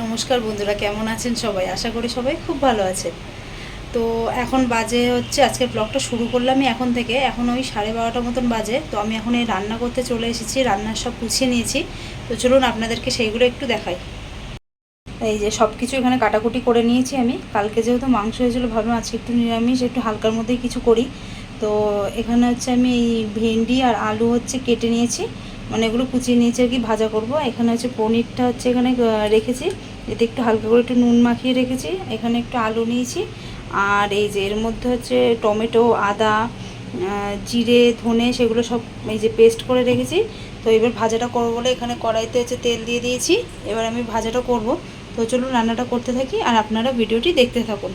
নমস্কার বন্ধুরা, কেমন আছেন সবাই? আশা করি সবাই খুব ভালো আছে তো এখন বাজে হচ্ছে আজকে ব্লগটা শুরু করলামই এখন থেকে। এখন ওই সাড়ে বারোটার মতন বাজে, তো আমি এখন এই রান্না করতে চলে এসেছি, রান্নার সব গুছিয়ে নিয়েছি। তো চলুন আপনাদেরকে সেইগুলো একটু দেখাই। এই যে সব কিছু এখানে কাটাকুটি করে নিয়েছি আমি। কালকে যেহেতু মাংস হয়েছিল, ভাবলাম আজকে একটু নিরামিষ, একটু হালকার মধ্যেই কিছু করি। তো এখানে হচ্ছে আমি এই ভেন্ডি আর আলু হচ্ছে কেটে নিয়েছি। মানে এগুলো কুচিয়ে নিয়েছি আর কি, ভাজা করব। এখানে হচ্ছে পনিরটা হচ্ছে এখানে রেখেছি। এতে একটু হালকা করে একটু নুন মাখিয়ে রেখেছি। এখানে একটু আলু নিয়েছি। আর এই যে এর মধ্যে হচ্ছে টমেটো, আদা জিরে, ধনে সেগুলো সব এই যে পেস্ট করে রেখেছি। তো এবার ভাজাটা করব বলে এখানে কড়াইতে হচ্ছে তেল দিয়ে দিয়েছি। এবার আমি ভাজাটা করব। তো চলুন রান্নাটা করতে থাকি আর আপনারা ভিডিওটি দেখতে থাকুন।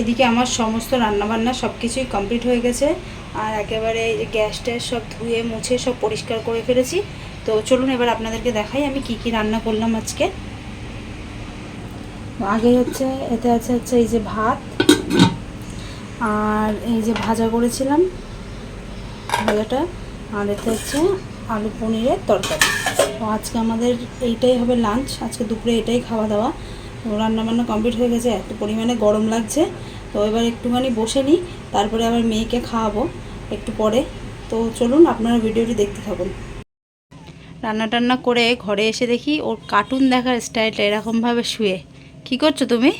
এদিকে আমার সমস্ত রান্নাবান্না সব কিছুই কমপ্লিট হয়ে গেছে। আর একেবারে গ্যাস ট্যাস সব ধুয়ে, মুছে, সব পরিষ্কার করে ফেলেছি। তো চলুন এবার আপনাদেরকে দেখাই আমি কি কি রান্না করলাম আজকে। আগে হচ্ছে, এতে আছে হচ্ছে এই যে ভাত, আর এই যে ভাজা করেছিলাম ভাজাটা, আর এতে হচ্ছে আলু পনিরের তরকারি। তো আজকে আমাদের এইটাই হবে লাঞ্চ আজকে দুপুরে এটাই খাওয়া দাওয়া। রান্নাবান্না কমপ্লিট হয়ে গেছে এত পরিমাণে গরম লাগছে। তো এবার একটুখানি বসে নিই তারপরে আবার মেয়েকে খাওয়াবো একটু পরে। তো চলুন আপনারা ভিডিওটি দেখতে থাকুন। রান্না টান্না করে ঘরে এসে দেখি ওর কার্টুন দেখার স্টাইলটা এরকমভাবে শুয়ে। কি করছ তুমি?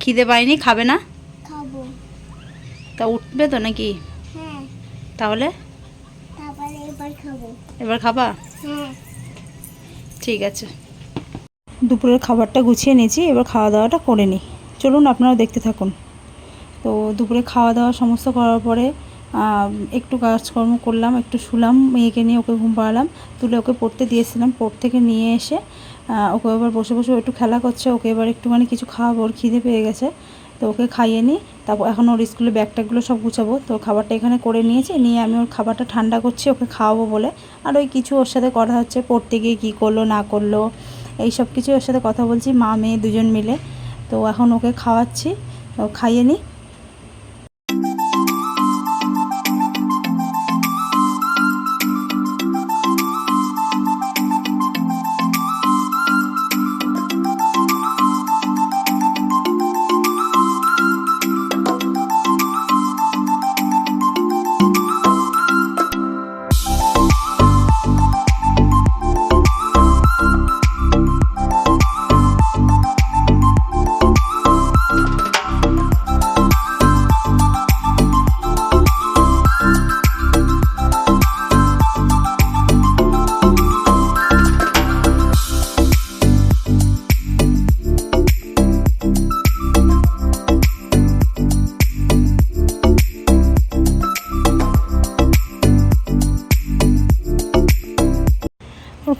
খিদে পাইনি খাবে না? তা উঠবে তো নাকি? হ্যাঁ। তাহলে? এবার খাবা? হ্যাঁ। ঠিক আছে। দুপুরের খাবারটা গুছিয়ে নিয়েছি, এবার খাওয়া দাওয়াটা করে নিই। চলুন আপনারা দেখতে থাকুন। তো দুপুরে খাওয়া দাওয়া সমস্ত করার পরে একটু কাজকর্ম করলাম, একটু শুলাম, মেয়েকে নিয়ে ওকে ঘুম পাড়ালাম, তুলে ওকে পড়তে দিয়েছিলাম পড়তে থেকে নিয়ে এসে ওকে এবার বসে বসে একটু খেলা করছে, ওকে এবার একটুখানি কিছু খাওয়াবো, ওর খিদে পেয়ে গেছে। তো ওকে খাইয়ে নিই, তারপর এখন ওর স্কুলে ব্যাগ ট্যাগগুলো সব গুছাবো। তো খাবারটা এখানে করে নিয়েছি, নিয়ে আমি ওর খাবারটা ঠান্ডা করছি, ওকে খাওয়াবো বলে। আর ওই কিছু ওর সাথে কথা হচ্ছে, পড়তে গিয়ে কী করল, না করল এই সব কিছু ওর সাথে কথা বলছি, মা, মেয়ে দুজন মিলে। তো এখন ওকে খাওয়াচ্ছি খাইয়ে নিই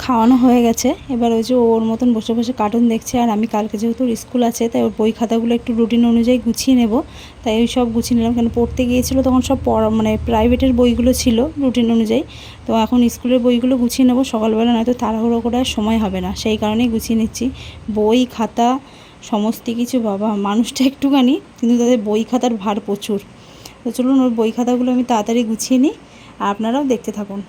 খাওয়ানো হয়ে গেছে। এবার ওই যে ওর মতন বসে বসে কার্টুন দেখছে। আর আমি কালকে যেহেতু স্কুল আছে, তাই ওর বই খাতাগুলো একটু রুটিন অনুযায়ী গুছিয়ে নেব। তাই ওই সব গুছিয়ে নিলাম। কেন পড়তে গিয়েছিল তখন সব পড়া মানে প্রাইভেটের বইগুলো ছিল রুটিন অনুযায়ী। তো এখন স্কুলের বইগুলো গুছিয়ে নেব। সকালবেলা নয়তো তাড়াহুড়ো করে আর সময় হবে না। সেই কারণেই গুছিয়ে নিচ্ছি। বই, খাতা, সমস্ত কিছু বাবা, মানুষটা একটুখানি, কিন্তু তাদের বই খাতার ভার প্রচুর। তো চলুন ওর বই খাতাগুলো আমি তাড়াতাড়ি গুছিয়ে নিই। আর আপনারাও দেখতে থাকুন।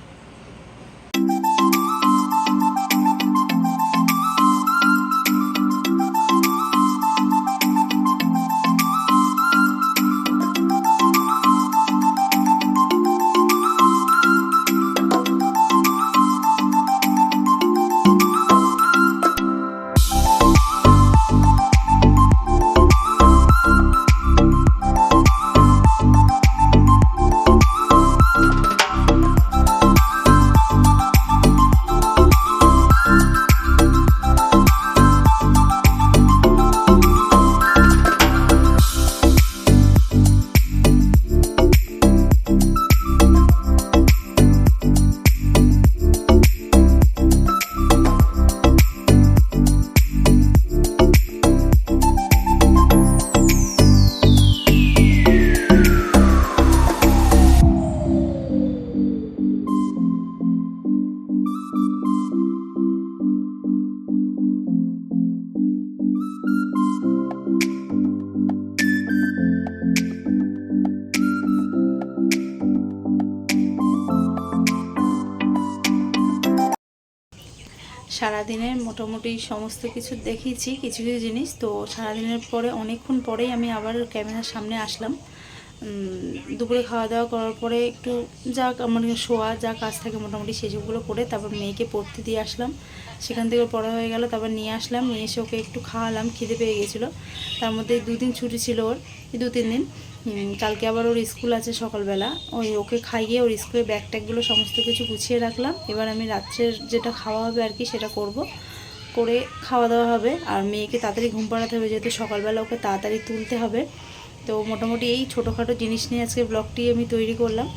সারাদিনের মোটামুটি সমস্ত কিছু দেখিয়েছি কিছু কিছু জিনিস। তো সারাদিনের পরে, অনেকক্ষণ পরেই আমি আবার ক্যামেরার সামনে আসলাম। দুপুরে খাওয়া দাওয়া করার পরে একটু যা আমার শোয়া যা কাজ থাকে মোটামুটি সেসবগুলো করে তারপর মেয়েকে পড়তে দিয়ে আসলাম। সেখান থেকে পড়া হয়ে গেল, তারপর নিয়ে আসলাম, নিয়ে এসে ওকে একটু খাওয়ালাম, খিদে পেয়ে গেছিল। তার মধ্যে দুদিন ছুটি ছিল ওর দু তিন দিন। কালকে আবার ওর স্কুল আছে সকালবেলা। ওই ওকে খাইয়ে ওর স্কুলের ব্যাগ ট্যাগগুলো সমস্ত কিছু গুছিয়ে রাখলাম। এবার আমি রাত্রের যেটা খাওয়া হবে আর কি সেটা করব। করে খাওয়া দাওয়া হবে। আর মেয়েকে তাড়াতাড়ি ঘুম পাড়াতে হবে যেহেতু সকালবেলা ওকে তাড়াতাড়ি তুলতে হবে। তো মোটামুটি এই ছোটোখাটো জিনিস নিয়ে আজকে ব্লগটি আমি তৈরি করলাম।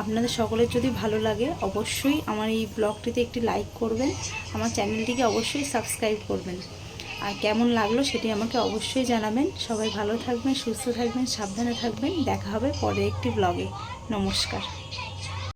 আপনাদের সকলের যদি ভালো লাগে অবশ্যই আমার এই ব্লগটিতে একটি লাইক করবেন। আমার চ্যানেলটিকে অবশ্যই সাবস্ক্রাইব করবেন। আর কেমন লাগল সেটি আমাকে অবশ্যই জানাবেন। সবাই ভালো থাকবেন, সুস্থ থাকবেন, সাবধানে থাকবেন। দেখা হবে পরে একটি ব্লগে নমস্কার।